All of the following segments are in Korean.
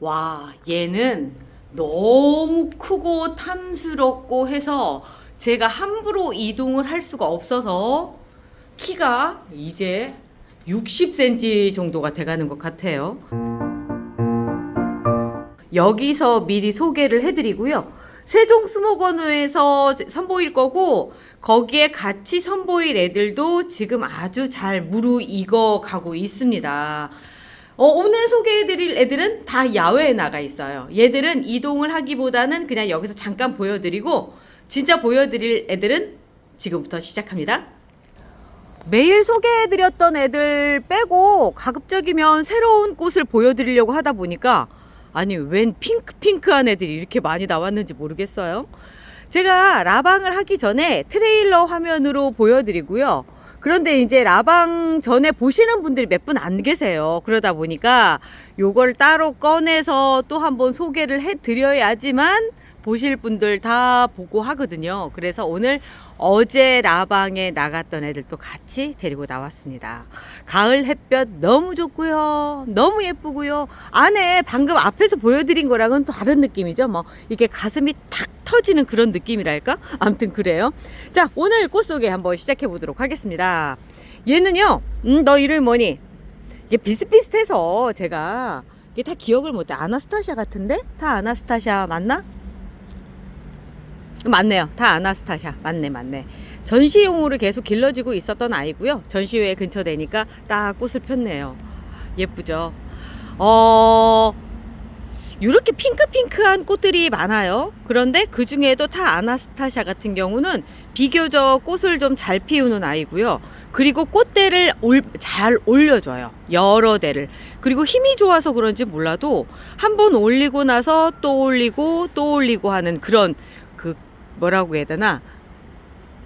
와, 얘는 너무 크고 탐스럽고 해서 제가 함부로 이동을 할 수가 없어서 키가 이제 60cm 정도가 돼가는 것 같아요. 여기서 미리 소개를 해드리고요. 세종 수목원에서 선보일 거고 거기에 같이 선보일 애들도 지금 아주 잘 무르익어 가고 있습니다. 어, 오늘 소개해드릴 애들은 다 야외에 나가 있어요. 얘들은 이동을 하기보다는 그냥 여기서 잠깐 보여드리고 진짜 보여드릴 애들은 지금부터 시작합니다. 매일 소개해드렸던 애들 빼고 가급적이면 새로운 꽃을 보여드리려고 하다 보니까 아니 웬 핑크핑크한 애들이 이렇게 많이 나왔는지 모르겠어요. 제가 라방을 하기 전에 트레일러 화면으로 보여드리고요. 그런데 이제 라방 전에 보시는 분들이 몇 분 안 계세요. 그러다 보니까 요걸 따로 꺼내서 또 한번 소개를 해드려야지만 보실 분들 다 보고 하거든요. 그래서 오늘 어제 라방에 나갔던 애들도 같이 데리고 나왔습니다. 가을 햇볕 너무 좋고요. 너무 예쁘고요. 안에 방금 앞에서 보여드린 거랑은 또 다른 느낌이죠. 뭐 이게 가슴이 탁 터지는 그런 느낌이랄까? 아무튼 그래요. 자, 오늘 꽃 소개 한번 시작해 보도록 하겠습니다. 얘는요, 음, 너 이름이 뭐니? 이게 비슷비슷해서 제가 이게 다 기억을 못해. 아나스타샤 같은데? 다 아나스타샤 맞나? 맞네요. 다 아나스타샤. 맞네, 맞네. 전시용으로 계속 길러지고 있었던 아이고요. 전시회 근처 되니까 딱 꽃을 폈네요. 예쁘죠? 어, 이렇게 핑크핑크한 꽃들이 많아요. 그런데 그 중에도 타 아나스타샤 같은 경우는 비교적 꽃을 좀 잘 피우는 아이고요. 그리고 꽃대를 올, 잘 올려줘요. 여러 대를. 그리고 힘이 좋아서 그런지 몰라도 한 번 올리고 나서 또 올리고 또 올리고 하는 그런 그 뭐라고 해야 되나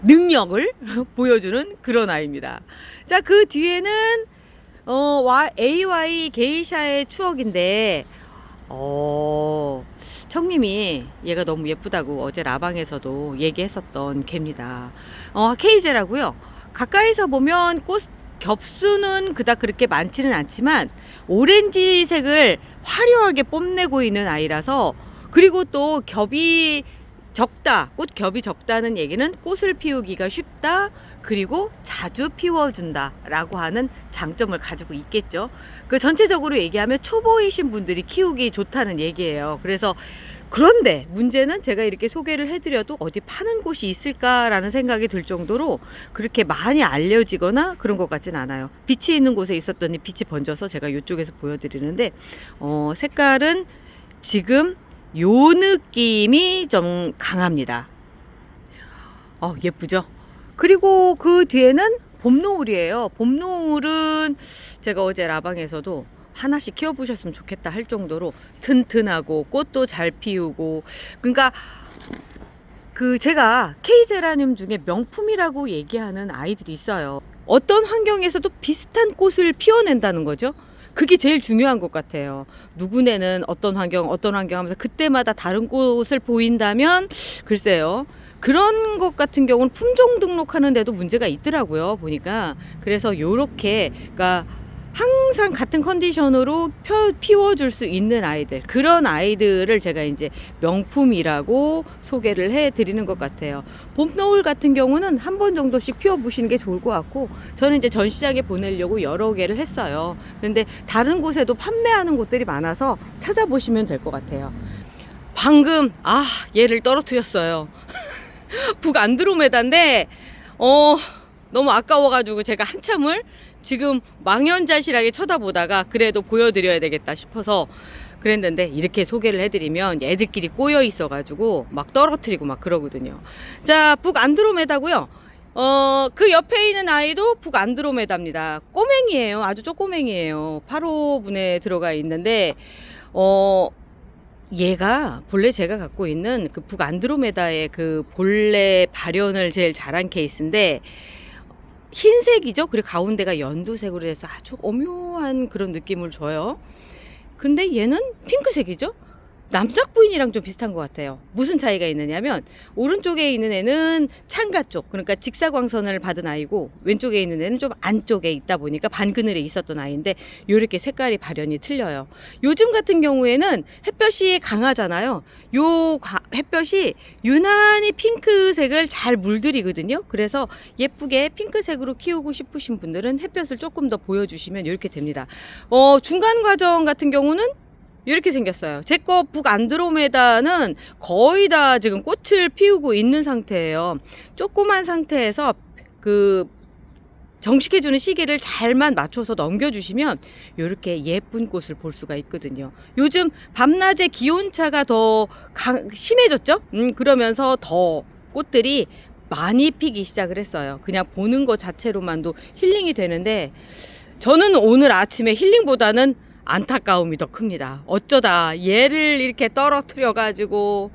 능력을 보여주는 그런 아이입니다. 자, 그 뒤에는 어, 와- AY 게이샤의 추억인데 어, 청님이 얘가 너무 예쁘다고 어제 라방에서도 얘기했었던 개입니다. 어, 케이제라고요. 가까이서 보면 꽃 겹수는 그닥 그렇게 많지는 않지만 오렌지색을 화려하게 뽐내고 있는 아이라서 그리고 또 겹이 적다, 꽃 겹이 적다는 얘기는 꽃을 피우기가 쉽다, 그리고 자주 피워준다 라고 하는 장점을 가지고 있겠죠. 그 전체적으로 얘기하면 초보이신 분들이 키우기 좋다는 얘기예요. 그래서 그런데 문제는 제가 이렇게 소개를 해드려도 어디 파는 곳이 있을까라는 생각이 들 정도로 그렇게 많이 알려지거나 그런 것 같진 않아요. 빛이 있는 곳에 있었더니 빛이 번져서 제가 이쪽에서 보여드리는데 어, 색깔은 지금 요 느낌이 좀 강합니다. 어, 예쁘죠? 그리고 그 뒤에는 봄노을이에요. 봄노을은 제가 어제 라방에서도 하나씩 키워보셨으면 좋겠다 할 정도로 튼튼하고 꽃도 잘 피우고 그러니까 그 제가 케이제라늄 중에 명품이라고 얘기하는 아이들이 있어요. 어떤 환경에서도 비슷한 꽃을 피워낸다는 거죠. 그게 제일 중요한 것 같아요. 누구네는 어떤 환경, 어떤 환경 하면서 그때마다 다른 꽃을 보인다면 글쎄요. 그런 것 같은 경우는 품종 등록하는데도 문제가 있더라고요. 보니까. 그래서 요렇게, 그러니까 항상 같은 컨디션으로 펴, 피워줄 수 있는 아이들. 그런 아이들을 제가 이제 명품이라고 소개를 해 드리는 것 같아요. 봄, 노을 같은 경우는 한 번 정도씩 피워보시는 게 좋을 것 같고, 저는 이제 전시장에 보내려고 여러 개를 했어요. 근데 다른 곳에도 판매하는 곳들이 많아서 찾아보시면 될 것 같아요. 방금, 아, 얘를 떨어뜨렸어요. 북 안드로메다인데, 어, 너무 아까워가지고 제가 한참을 지금 망연자실하게 쳐다보다가 그래도 보여드려야 되겠다 싶어서 그랬는데 이렇게 소개를 해드리면 애들끼리 꼬여 있어가지고 막 떨어뜨리고 막 그러거든요. 자, 북 안드로메다고요. 어, 그 옆에 있는 아이도 북 안드로메다입니다. 꼬맹이에요. 아주 쪼꼬맹이에요. 8호분에 들어가 있는데, 어, 얘가 본래 제가 갖고 있는 그 북 안드로메다의 그 본래 발현을 제일 잘한 케이스인데, 흰색이죠. 그리고 가운데가 연두색으로 돼서 아주 오묘한 그런 느낌을 줘요. 근데 얘는 핑크색이죠. 남작 부인이랑 좀 비슷한 것 같아요. 무슨 차이가 있느냐면 오른쪽에 있는 애는 창가 쪽, 그러니까 직사광선을 받은 아이고 왼쪽에 있는 애는 좀 안쪽에 있다 보니까 반그늘에 있었던 아이인데 이렇게 색깔이 발현이 틀려요. 요즘 같은 경우에는 햇볕이 강하잖아요. 요 과- 햇볕이 유난히 핑크색을 잘 물들이거든요. 그래서 예쁘게 핑크색으로 키우고 싶으신 분들은 햇볕을 조금 더 보여주시면 이렇게 됩니다. 어, 중간 과정 같은 경우는 이렇게 생겼어요. 제 거 북 안드로메다는 거의 다 지금 꽃을 피우고 있는 상태예요. 조그만 상태에서 그 정식해주는 시기를 잘만 맞춰서 넘겨주시면 이렇게 예쁜 꽃을 볼 수가 있거든요. 요즘 밤낮의 기온차가 더 강, 심해졌죠? 음, 그러면서 더 꽃들이 많이 피기 시작을 했어요. 그냥 보는 것 자체로만도 힐링이 되는데 저는 오늘 아침에 힐링보다는 안타까움이 더 큽니다. 어쩌다 얘를 이렇게 떨어뜨려 가지고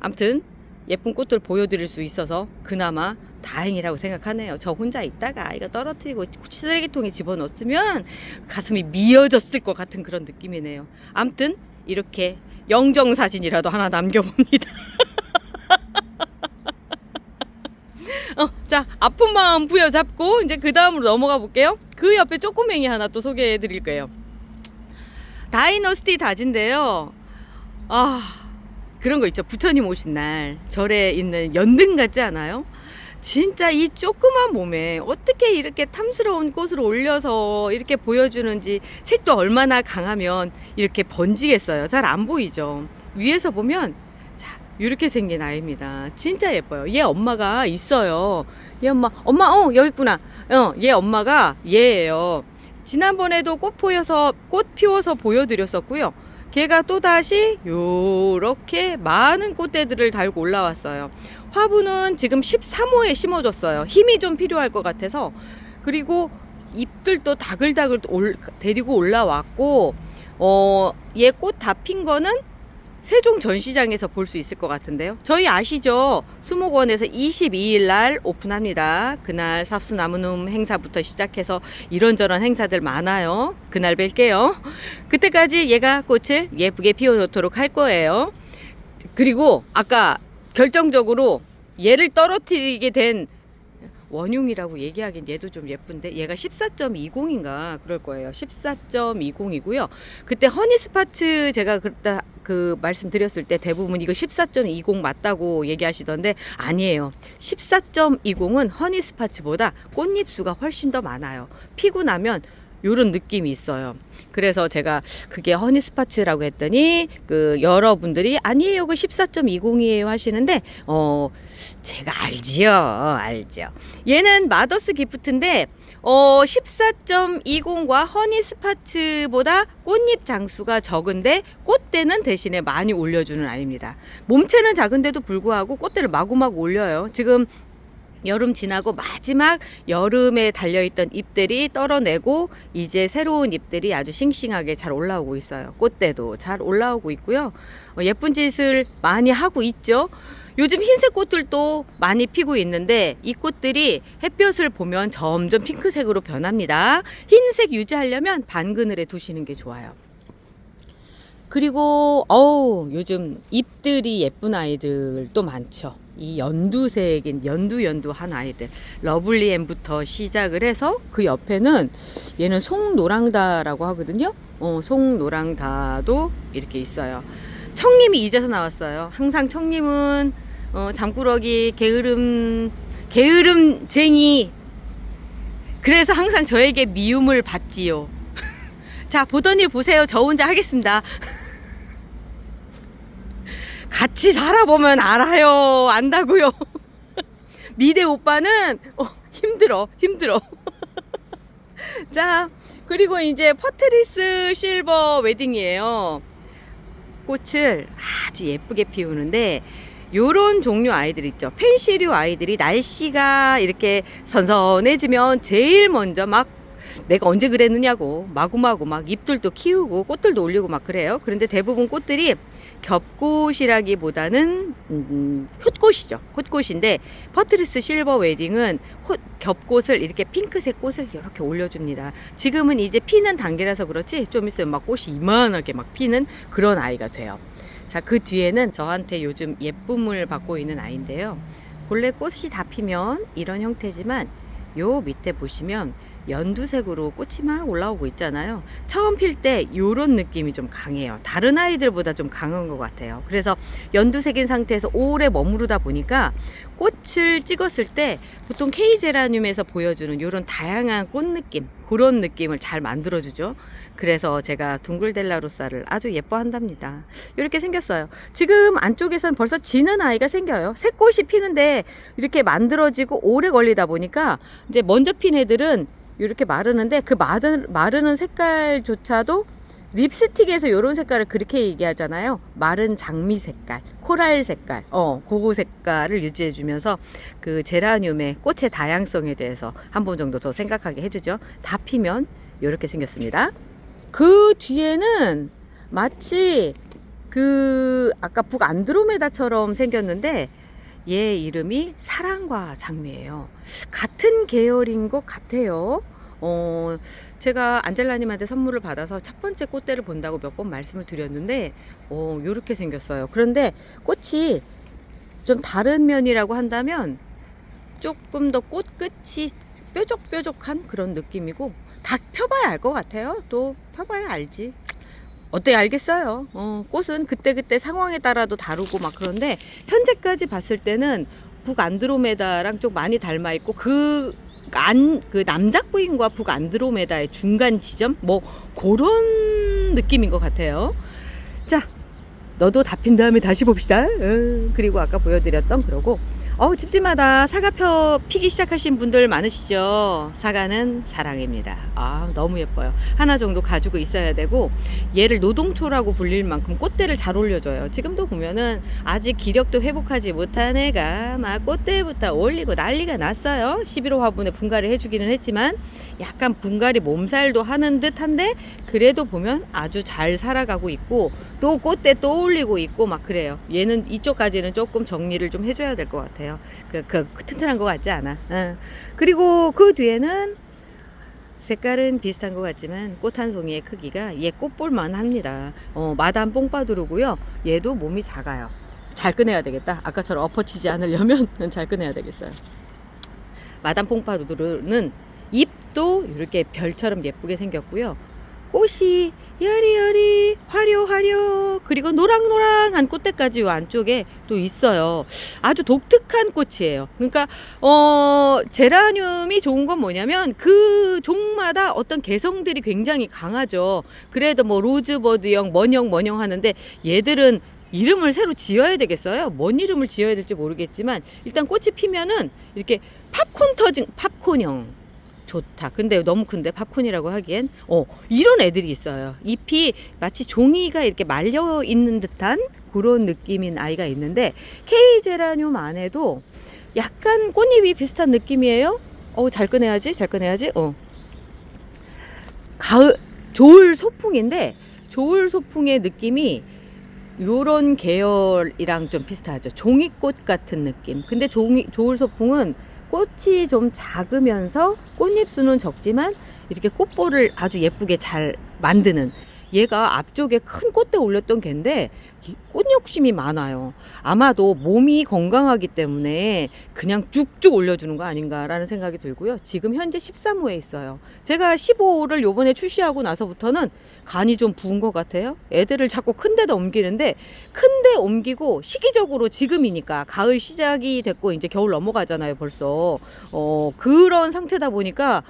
암튼 예쁜 꽃들 보여드릴 수 있어서 그나마 다행이라고 생각하네요. 저 혼자 있다가 이거 떨어뜨리고 쓰레기통에 집어넣었으면 가슴이 미어졌을 것 같은 그런 느낌이네요. 암튼 이렇게 영정 사진이라도 하나 남겨봅니다. 어, 자 아픈 마음 부여잡고 이제 그 다음으로 넘어가 볼게요. 그 옆에 쪼꼬맹이 하나 또 소개해 드릴 거예요. 다이너스티 다진데요. 아 그런 거 있죠. 부처님 오신 날 절에 있는 연등 같지 않아요? 진짜 이 조그만 몸에 어떻게 이렇게 탐스러운 꽃을 올려서 이렇게 보여주는지 색도 얼마나 강하면 이렇게 번지겠어요. 잘 안 보이죠. 위에서 보면 자 이렇게 생긴 아이입니다. 진짜 예뻐요. 얘 엄마가 있어요. 얘 엄마 엄마 어 여기 있구나. 어 얘 엄마가 얘예요. 지난번에도 꽃 보여서 꽃 피워서 보여드렸었고요. 걔가 또 다시 요렇게 많은 꽃대들을 달고 올라왔어요. 화분은 지금 13호에 심어줬어요. 힘이 좀 필요할 것 같아서 그리고 잎들도 다글다글 올, 데리고 올라왔고 어 얘 꽃 다 핀 거는 세종 전시장에서 볼 수 있을 것 같은데요. 저희 아시죠? 수목원에서 22일 날 오픈합니다. 그날 삽수나무눔 행사부터 시작해서 이런저런 행사들 많아요. 그날 뵐게요. 그때까지 얘가 꽃을 예쁘게 피워놓도록 할 거예요. 그리고 아까 결정적으로 얘를 떨어뜨리게 된 원흉이라고 얘기하긴 얘도 좀 예쁜데 얘가 14.20인가 그럴 거예요. 14.20이고요. 그때 허니스파츠 제가 그때 그 말씀드렸을 때 대부분 이거 14.20 맞다고 얘기하시던데 아니에요. 14.20은 허니스파츠보다 꽃잎수가 훨씬 더 많아요. 피고 나면 요런 느낌이 있어요. 그래서 제가 그게 허니스파츠라고 했더니 그 여러분들이 아니에요. 그 14.20이에요 하시는데 어 제가 알지요. 알죠. 얘는 마더스 기프트인데 어 14.20과 허니스파츠보다 꽃잎 장수가 적은데 꽃대는 대신에 많이 올려주는 아이입니다. 몸체는 작은데도 불구하고 꽃대를 마구마구 올려요. 지금 여름 지나고 마지막 여름에 달려있던 잎들이 떨어내고 이제 새로운 잎들이 아주 싱싱하게 잘 올라오고 있어요. 꽃대도 잘 올라오고 있고요. 어, 예쁜 짓을 많이 하고 있죠. 요즘 흰색 꽃들도 많이 피고 있는데 이 꽃들이 햇볕을 보면 점점 핑크색으로 변합니다. 흰색 유지하려면 반그늘에 두시는 게 좋아요. 그리고 어우 요즘 잎들이 예쁜 아이들도 많죠. 이 연두색인 연두 연두한 아이들 러블리엠부터 시작을 해서 그 옆에는 얘는 송노랑다라고 하거든요. 어, 송노랑다도 이렇게 있어요. 청님이 이제서 나왔어요. 항상 청님은 어, 잠꾸러기 게으름 게으름쟁이 그래서 항상 저에게 미움을 받지요. 자일 보세요. 저 혼자 하겠습니다. 같이 살아보면 알아요. 안다고요. 미대 오빠는 어, 힘들어, 힘들어. 자, 그리고 이제 퍼트리스 실버 웨딩이에요. 꽃을 아주 예쁘게 피우는데 요런 종류 아이들 있죠. 펜시류 아이들이 날씨가 이렇게 선선해지면 제일 먼저 막 내가 언제 그랬느냐고 마구마구 막 잎들도 키우고 꽃들도 올리고 막 그래요. 그런데 대부분 꽃들이 겹꽃이라기보다는 음, 홑꽃이죠. 홑꽃인데 퍼트리스 실버 웨딩은 홑- 겹꽃을 이렇게 핑크색 꽃을 이렇게 올려줍니다. 지금은 이제 피는 단계라서 그렇지 좀 있으면 막 꽃이 이만하게 막 피는 그런 아이가 돼요. 자, 그 뒤에는 저한테 요즘 예쁨을 받고 있는 아이인데요. 본래 꽃이 다 피면 이런 형태지만 요 밑에 보시면 연두색으로 꽃이 막 올라오고 있잖아요. 처음 필때 요런 느낌이 좀 강해요. 다른 아이들보다 좀 강한 것 같아요. 그래서 연두색인 상태에서 오래 머무르다 보니까 꽃을 찍었을 때 보통 K제라늄에서 보여주는 요런 다양한 꽃 느낌, 그런 느낌을 잘 만들어주죠. 그래서 제가 둥글델라로사를 아주 예뻐한답니다. 이렇게 생겼어요. 지금 안쪽에서는 벌써 지는 아이가 생겨요. 새 꽃이 피는데 이렇게 만들어지고 오래 걸리다 보니까 이제 먼저 핀 애들은 이렇게 마르는데 그 마르, 마르는 색깔조차도 립스틱에서 이런 색깔을 그렇게 얘기하잖아요. 마른 장미 색깔, 코랄 색깔, 어, 고고 색깔을 유지해주면서 그 제라늄의 꽃의 다양성에 대해서 한 번 정도 더 생각하게 해주죠. 다 피면 이렇게 생겼습니다. 그 뒤에는 마치 그 아까 북 안드로메다처럼 생겼는데 얘 이름이 사랑과 장미예요. 같은 계열인 것 같아요. 어, 제가 안젤라님한테 선물을 받아서 첫 번째 꽃대를 본다고 몇 번 말씀을 드렸는데, 어, 요렇게 생겼어요. 그런데 꽃이 좀 다른 면이라고 한다면 조금 더 꽃끝이 뾰족뾰족한 그런 느낌이고, 다 펴봐야 알 것 같아요. 또 펴봐야 알지. 어때 알겠어요. 어, 꽃은 그때그때 상황에 따라도 다르고 막 그런데 현재까지 봤을 때는 북 안드로메다랑 좀 많이 닮아 있고 그 안, 그 남작 부인과 북 안드로메다의 중간 지점? 뭐, 그런 느낌인 것 같아요. 자, 너도 다 핀 다음에 다시 봅시다. 음, 그리고 아까 보여드렸던 그러고, 어우, 집집마다 사과 펴 피기 시작하신 분들 많으시죠? 사과는 사랑입니다. 아, 너무 예뻐요. 하나 정도 가지고 있어야 되고, 얘를 노동초라고 불릴 만큼 꽃대를 잘 올려줘요. 지금도 보면은 아직 기력도 회복하지 못한 애가 막 꽃대부터 올리고 난리가 났어요. 11호 화분에 분갈이 해주기는 했지만 약간 분갈이 몸살도 하는 듯한데 그래도 보면 아주 잘 살아가고 있고 또 꽃대 또 올리고 있고 막 그래요. 얘는 이쪽까지는 조금 정리를 좀 해줘야 될 것 같아요. 그, 그, 튼튼한 것 같지 않아. 응. 그리고 그 뒤에는 색깔은 비슷한 것 같지만 꽃 한 송이의 크기가 얘 꽃볼만 합니다. 어, 마담 뽕바두르고요. 얘도 몸이 작아요. 잘 꺼내야 되겠다. 아까처럼 엎어치지 않으려면 잘 꺼내야 되겠어요. 마담 뽕바두르는 잎도 이렇게 별처럼 예쁘게 생겼고요. 꽃이 여리여리 화려화려 그리고 노랑노랑한 꽃대까지 요 안쪽에 또 있어요. 아주 독특한 꽃이에요. 그러니까 어 제라늄이 좋은 건 뭐냐면 그 종마다 어떤 개성들이 굉장히 강하죠. 그래도 뭐 로즈버드형 뭐녕 뭐녕 하는데 얘들은 이름을 새로 지어야 되겠어요. 뭔 이름을 지어야 될지 모르겠지만 일단 꽃이 피면은 이렇게 팝콘 터진 팝콘형 좋다. 근데 너무 큰데 팝콘이라고 하기엔 어 이런 애들이 있어요. 잎이 마치 종이가 이렇게 말려 있는 듯한 그런 느낌인 아이가 있는데 K 제라늄 안에도 약간 꽃잎이 비슷한 느낌이에요. 어잘 꺼내야지, 잘 꺼내야지. 어 가을 조을 소풍인데 조을 소풍의 느낌이 요런 계열이랑 좀 비슷하죠. 종이꽃 같은 느낌. 근데 종이, 조을 소풍은 꽃이 좀 작으면서 꽃잎 수는 적지만 이렇게 꽃볼을 아주 예쁘게 잘 만드는 얘가 앞쪽에 큰 꽃대 올렸던 개인데 이꽃 욕심이 많아요. 아마도 몸이 건강하기 때문에 그냥 쭉쭉 올려주는 거 아닌가라는 생각이 들고요. 지금 현재 13호에 있어요. 제가 15호를 요번에 출시하고 나서부터는 간이 좀 부은 것 같아요. 애들을 자꾸 큰 데다 옮기는데 큰 데 옮기고 시기적으로 지금이니까 가을 시작이 됐고 이제 겨울 넘어가잖아요 벌써. 어, 그런 상태다 보니까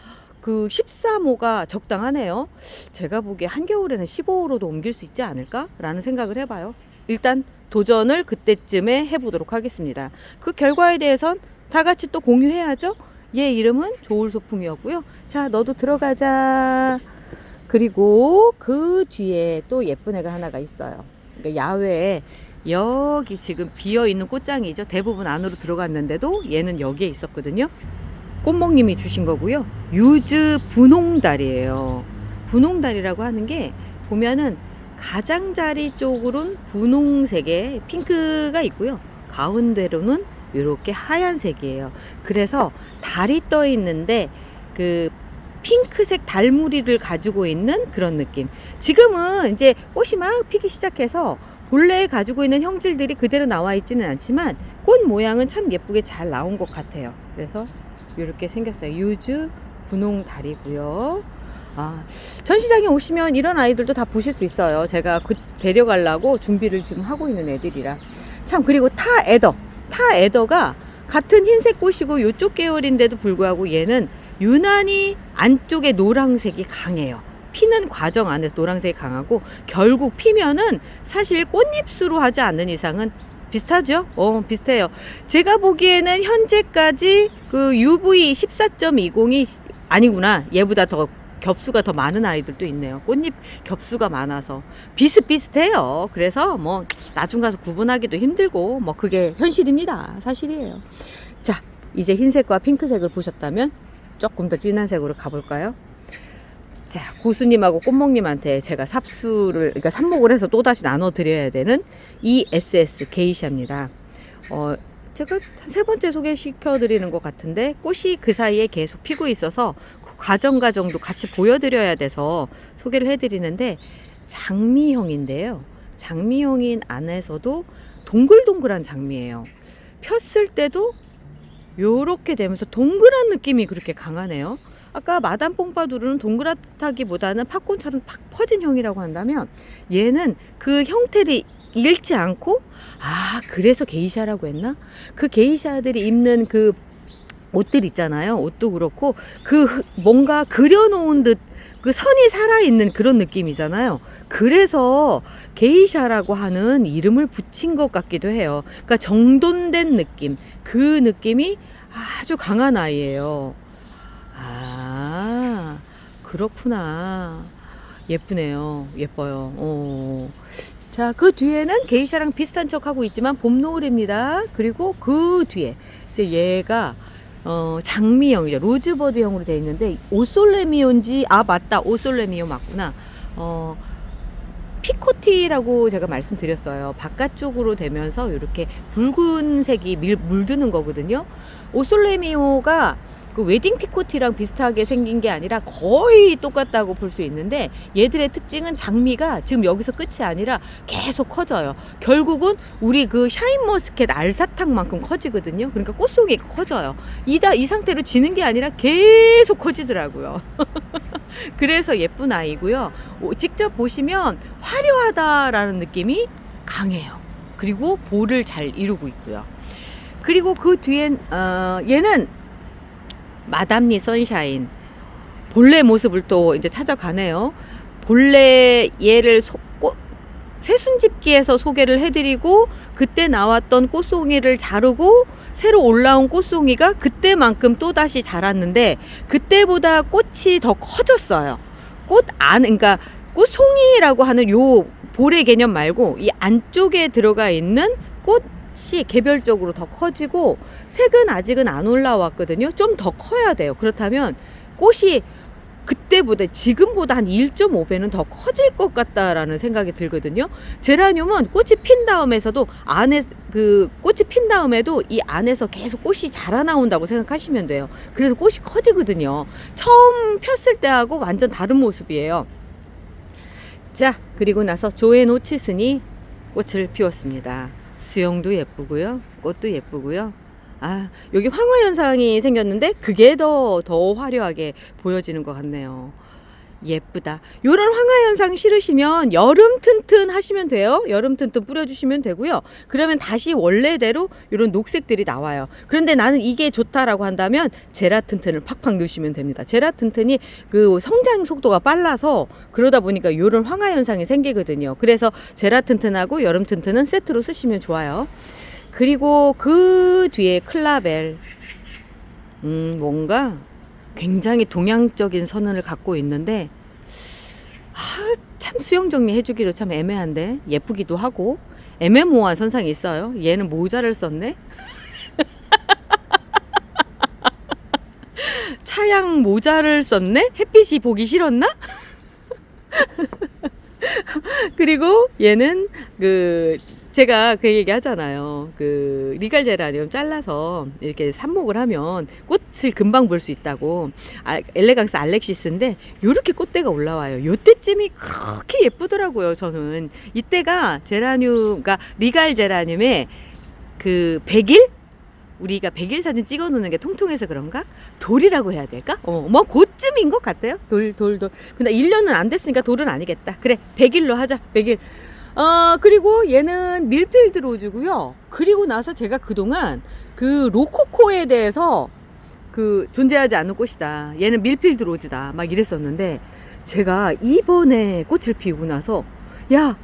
그 13호가 적당하네요. 제가 보기에 한겨울에는 15호로도 옮길 수 있지 않을까라는 생각을 해봐요. 일단 도전을 그때쯤에 해보도록 하겠습니다. 그 결과에 대해선 다 같이 또 공유해야죠. 얘 이름은 조울소풍이었고요. 자, 너도 들어가자. 그리고 그 뒤에 또 예쁜 애가 하나가 있어요. 그러니까 야외에 여기 지금 비어 있는 꽃장이죠. 대부분 안으로 들어갔는데도 얘는 여기에 있었거든요. 꽃목님이 주신 거고요. 유즈 분홍달이에요. 분홍달이라고 하는 게 보면은 가장자리 쪽으로는 분홍색의 핑크가 있고요. 가운데로는 이렇게 하얀색이에요. 그래서 달이 떠 있는데 그 핑크색 달무리를 가지고 있는 그런 느낌. 지금은 이제 꽃이 막 피기 시작해서 본래 가지고 있는 형질들이 그대로 나와 있지는 않지만 꽃 모양은 참 예쁘게 잘 나온 것 같아요. 그래서 이렇게 생겼어요. 유즈 분홍 달이고요. 아, 전시장에 오시면 이런 아이들도 다 보실 수 있어요. 제가 그 데려가려고 준비를 지금 하고 있는 애들이라. 참 그리고 타 에더, 타 에더가 같은 흰색 꽃이고 이쪽 계열인데도 불구하고 얘는 유난히 안쪽에 노란색이 강해요. 피는 과정 안에서 노란색이 강하고 결국 피면은 사실 꽃잎수로 하지 않는 이상은 비슷하죠? 어, 비슷해요. 제가 보기에는 현재까지 그 UV 14.20이 아니구나. 얘보다 더 겹수가 더 많은 아이들도 있네요. 꽃잎 겹수가 많아서 비슷비슷해요. 그래서 뭐 나중 가서 구분하기도 힘들고 뭐 그게 현실입니다. 사실이에요. 자, 이제 흰색과 핑크색을 보셨다면 조금 더 진한 색으로 가볼까요? 자, 고수님하고 꽃목님한테 제가 삽수를, 그러니까 삽목을 해서 또다시 나눠드려야 되는 ESS 게이샤입니다. 어, 제가 한 세 번째 소개시켜드리는 것 같은데, 꽃이 그 사이에 계속 피고 있어서 그 과정 과정도 같이 보여드려야 돼서 소개를 해드리는데, 장미형인데요. 장미형인 안에서도 동글동글한 장미예요. 폈을 때도 요렇게 되면서 동그란 느낌이 그렇게 강하네요. 아까 마담 뽕파두르는 동그랗다기보다는 팝콘처럼 팍 퍼진 형이라고 한다면 얘는 그 형태를 잃지 않고 아 그래서 게이샤라고 했나? 그 게이샤들이 입는 그 옷들 있잖아요. 옷도 그렇고 그 흐- 뭔가 그려놓은 듯 그 선이 살아있는 그런 느낌이잖아요. 그래서 게이샤라고 하는 이름을 붙인 것 같기도 해요. 그러니까 정돈된 느낌, 그 느낌이 아주 강한 아이예요. 아, 그렇구나. 예쁘네요. 예뻐요. 어. 자, 그 뒤에는 게이샤랑 비슷한 척 하고 있지만 봄 노을입니다. 그리고 그 뒤에 이제 얘가 어, 장미형이죠. 로즈버드형으로 되어 있는데 오솔레미온지 아 맞다. 오솔레미오 맞구나. 어, 피코티라고 제가 말씀드렸어요. 바깥쪽으로 되면서 이렇게 붉은색이 밀, 물드는 거거든요. 오솔레미오가 그 웨딩 피코티랑 비슷하게 생긴 게 아니라 거의 똑같다고 볼 수 있는데 얘들의 특징은 장미가 지금 여기서 끝이 아니라 계속 커져요. 결국은 우리 그 샤인머스켓 알사탕만큼 커지거든요. 그러니까 꽃송이가 커져요. 이다 이 상태로 지는 게 아니라 계속 커지더라고요. 그래서 예쁜 아이고요. 오, 직접 보시면 화려하다라는 느낌이 강해요. 그리고 볼을 잘 이루고 있고요. 그리고 그 뒤엔 어, 얘는 마담니 선샤인 본래 모습을 또 이제 찾아가네요. 본래 얘를 소, 꽃, 새순집기에서 소개를 해드리고 그때 나왔던 꽃송이를 자르고 새로 올라온 꽃송이가 그때만큼 또 다시 자랐는데 그때보다 꽃이 더 커졌어요. 꽃 안, 그러니까 꽃송이라고 하는 요 볼의 개념 말고 이 안쪽에 들어가 있는 꽃 이 개별적으로 더 커지고 색은 아직은 안 올라왔거든요. 좀 더 커야 돼요. 그렇다면 꽃이 그때보다 지금보다 한 1.5배는 더 커질 것 같다라는 생각이 들거든요. 제라늄은 꽃이 핀 다음에서도 안에 그 꽃이 핀 다음에도 이 안에서 계속 꽃이 자라 나온다고 생각하시면 돼요. 그래서 꽃이 커지거든요. 처음 폈을 때하고 완전 다른 모습이에요. 자, 그리고 나서 조에노치슨이 꽃을 피웠습니다. 수영도 예쁘고요. 꽃도 예쁘고요. 아, 여기 황화 현상이 생겼는데 그게 더, 더 화려하게 보여지는 것 같네요. 예쁘다. 요런 황화 현상 싫으시면 여름 튼튼 하시면 돼요. 여름 튼튼 뿌려주시면 되고요. 그러면 다시 원래대로 요런 녹색들이 나와요. 그런데 나는 이게 좋다라고 한다면 제라 튼튼을 팍팍 넣으시면 됩니다. 제라 튼튼이 그 성장 속도가 빨라서 그러다 보니까 요런 황화 현상이 생기거든요. 그래서 제라 튼튼하고 여름 튼튼은 세트로 쓰시면 좋아요. 그리고 그 뒤에 클라벨. 음, 뭔가 굉장히 동양적인 선언을 갖고 있는데, 아, 참 수영 정리 해주기도 참 애매한데, 예쁘기도 하고, 애매모호한 선상이 있어요. 얘는 모자를 썼네? 참 차양 모자를 썼네? 햇빛이 보기 싫었나? 그리고 얘는 그 제가 그 얘기 하잖아요. 그 리갈 제라늄 잘라서 이렇게 삽목을 하면 꽃을 금방 볼 수 있다고. 아, 엘레강스 알렉시스인데 요렇게 꽃대가 올라와요. 요때쯤이 그렇게 예쁘더라고요. 저는 이때가 제라늄, 그러니까 리갈 제라늄의 그 100일 우리가 100일 사진 찍어 놓는 게 통통해서 그런가? 돌이라고 해야 될까? 어, 뭐 그쯤인 것 같아요. 돌, 돌, 돌. 근데 1년은 안 됐으니까 돌은 아니겠다. 그래, 100일로 하자. 100일. 어, 그리고 얘는 밀필드 로즈고요. 그리고 나서 제가 그동안 그 로코코에 대해서 그 존재하지 않는 꽃이다. 얘는 밀필드 로즈다. 막 이랬었는데 제가 이번에 꽃을 피우고 나서 야,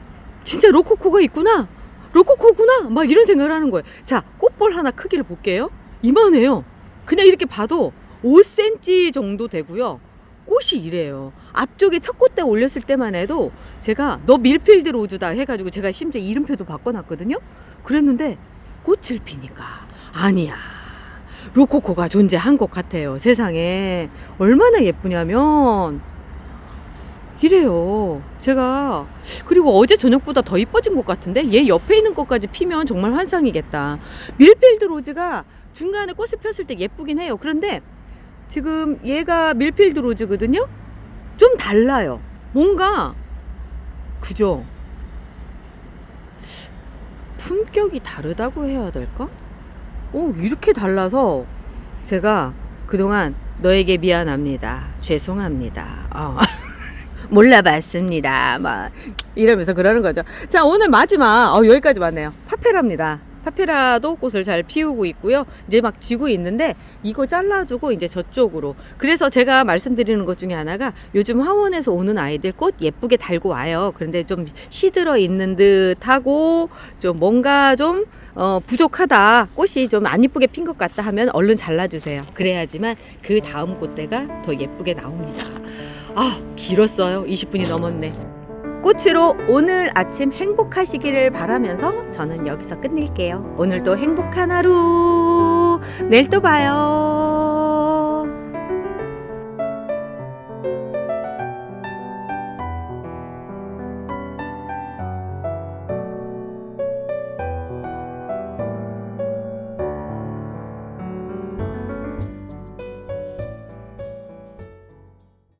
진짜 로코코가 있구나. 로코코구나. 막 이런 생각을 하는 거예요. 자, 꽃볼 하나 크기를 볼게요. 이만해요. 그냥 이렇게 봐도 5cm 정도 되고요. 꽃이 이래요. 앞쪽에 첫 꽃대 올렸을 때만 해도 제가 너 밀필드 로즈다 해가지고 제가 심지어 이름표도 바꿔놨거든요. 그랬는데 꽃을 피니까 아니야. 로코코가 존재한 것 같아요. 세상에 얼마나 예쁘냐면 이래요. 제가 그리고 어제 저녁보다 더 이뻐진 것 같은데 얘 옆에 있는 꽃까지 피면 정말 환상이겠다. 밀필드 로즈가 중간에 꽃을 폈을 때 예쁘긴 해요. 그런데 지금 얘가 밀필드 로즈거든요. 좀 달라요. 뭔가 그죠? 품격이 다르다고 해야 될까? 오, 이렇게 달라서 제가 그동안 너에게 미안합니다. 죄송합니다. 어. 몰라봤습니다. 막 이러면서 그러는 거죠. 자, 오늘 마지막 어, 여기까지 왔네요. 파페라입니다. 파페라도 꽃을 잘 피우고 있고요. 이제 막 지고 있는데 이거 잘라주고 이제 저쪽으로. 그래서 제가 말씀드리는 것 중에 하나가 요즘 화원에서 오는 아이들 꽃 예쁘게 달고 와요. 그런데 좀 시들어 있는 듯하고 좀 뭔가 좀 어, 부족하다. 꽃이 좀 안 예쁘게 핀 것 같다 하면 얼른 잘라주세요. 그래야지만 그 다음 꽃대가 더 예쁘게 나옵니다. 아, 길었어요. 20분이 넘었네. 꽃으로 오늘 아침 행복하시기를 바라면서 저는 여기서 끝낼게요. 오늘도 행복한 하루. 내일 또 봐요.